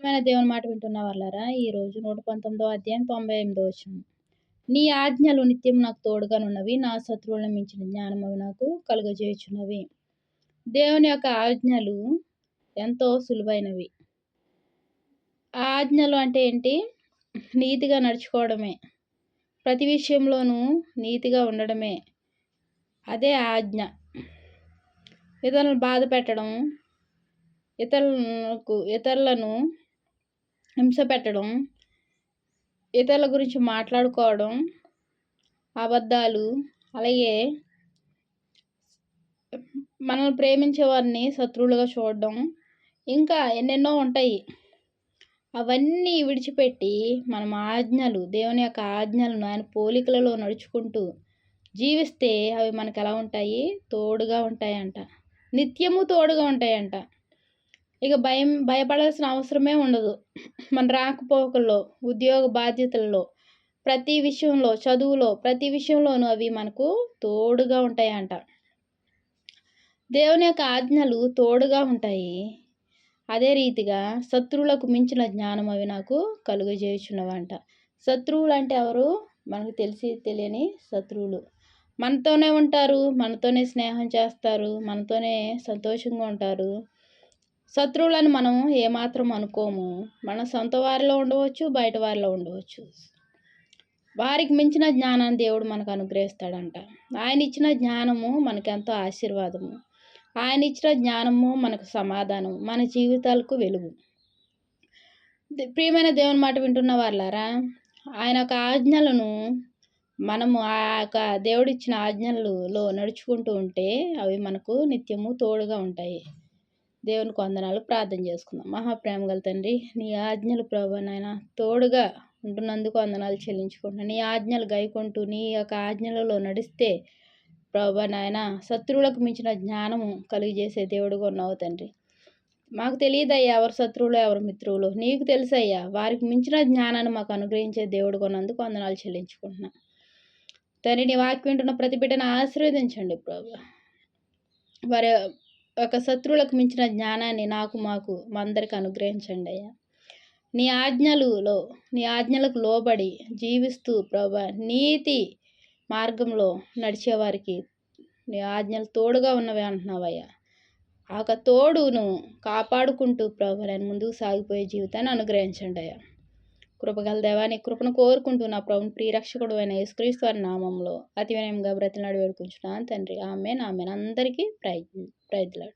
ప్రియమైన దేవుని మాట వింటున్న వాళ్ళారా ఈరోజు నూట పంతొమ్మిదో అధ్యాయం తొంభై ఎనిమిదో వచ్చిన నీ ఆజ్ఞలు నిత్యం నాకు తోడుగానున్నవి నా శత్రువులను మించిన జ్ఞానం అవి నాకు కలుగజేయుచున్నవి. దేవుని యొక్క ఆజ్ఞలు ఎంతో సులువైనవి. ఆ ఆజ్ఞలు అంటే ఏంటి? నీతిగా నడుచుకోవడమే. ప్రతి విషయంలోనూ నీతిగా ఉండడమే. అదే ఆజ్ఞ. ఇతరులను బాధ పెట్టడం ఇతరులకు ఇతరులను హింస పెట్టడం ఇతరుల గురించి మాట్లాడుకోవడం అబద్ధాలు అలాగే మనల్ని ప్రేమించే వారిని శత్రువులుగా చూడడం ఇంకా ఎన్నెన్నో ఉంటాయి. అవన్నీ విడిచిపెట్టి మనం ఆజ్ఞలు దేవుని యొక్క ఆజ్ఞలను ఆయన పోలికలలో నడుచుకుంటూ జీవిస్తే అవి మనకు ఎలా ఉంటాయి? తోడుగా ఉంటాయంట. నిత్యము తోడుగా ఉంటాయంట. ఇక భయం భయపడాల్సిన అవసరమే ఉండదు. మన రాకపోకల్లో ఉద్యోగ బాధ్యతల్లో ప్రతి విషయంలో చదువులో ప్రతి విషయంలోనూ అవి మనకు తోడుగా ఉంటాయంట. దేవుని యొక్క ఆజ్ఞలు తోడుగా ఉంటాయి. అదే రీతిగా శత్రువులకు మించిన జ్ఞానం అవి నాకు కలుగజేయుచున్నవంట. శత్రువులు అంటే ఎవరు? మనకు తెలిసి తెలియని శత్రువులు. మనతోనే ఉంటారు మనతోనే స్నేహం చేస్తారు మనతోనే సంతోషంగా ఉంటారు. శత్రువులను మనం ఏమాత్రం అనుకోము. మన సొంత వారిలో ఉండవచ్చు బయట వారిలో ఉండవచ్చు. వారికి మించిన జ్ఞానాన్ని దేవుడు మనకు అనుగ్రహిస్తాడంట. ఆయన ఇచ్చిన జ్ఞానము మనకెంతో ఆశీర్వాదము. ఆయన ఇచ్చిన జ్ఞానము మనకు సమాధానం మన జీవితాలకు వెలుగు. ప్రియమైన దేవుని మాట వింటున్న వాళ్ళారా ఆయన యొక్క ఆజ్ఞలను మనము ఆ యొక్క దేవుడిచ్చిన ఆజ్ఞలలో నడుచుకుంటూ ఉంటే అవి మనకు నిత్యము తోడుగా ఉంటాయి. దేవునికి వందనాలు ప్రార్థన చేసుకుందాం. మహాప్రేమ గల తండ్రి నీ ఆజ్ఞలు ప్రభు నాయన తోడుగా ఉంటున్నందుకు వందనాలు చెల్లించుకుంటున్నాను. నీ ఆజ్ఞలు గైకుంటూ నీ యొక్క ఆజ్ఞలలో నడిస్తే ప్రభు నాయన శత్రువులకు మించిన జ్ఞానము కలిగజేసే దేవుడుగా ఉన్నావు తండ్రి. మాకు తెలియదయ్యా ఎవరు శత్రువులు ఎవరు మిత్రువులు. నీకు తెలుసయ్యా వారికి మించిన జ్ఞానాన్ని మాకు అనుగ్రహించే దేవుడు కొన్నందుకు వందనాలు చెల్లించుకుంటున్నా. తండ్రి నీ వాక్యం వింటున్న ప్రతి బిడ్డను ఆశీర్వదించండి ప్రభు. వారి ఒక శత్రువులకు మించిన జ్ఞానాన్ని నాకు మాకు మా అందరికి అనుగ్రహించండి అయ్యా. నీ ఆజ్ఞలులో నీ ఆజ్ఞలకు లోబడి జీవిస్తూ ప్రభా నీతి మార్గంలో నడిచేవారికి నీ ఆజ్ఞలు తోడుగా ఉన్నవి అంటున్నావయ్యా ఆ తోడును కాపాడుకుంటూ ప్రభు నేను ముందుకు సాగిపోయే జీవితాన్ని అనుగ్రహించండి అయ్యా. కృపగల దేవాని కృపను కోరుకుంటూ నా ప్రభుని ప్రియరక్షకుడు అయిన యేసుక్రీస్తు వారి నామంలో అతి వినయంగా బ్రతిలాడి వేడుకుంటున్నాను తండ్రి ఆమె ఆమెను. అందరికీ ప్రయత్నం ప్రయత్నాడు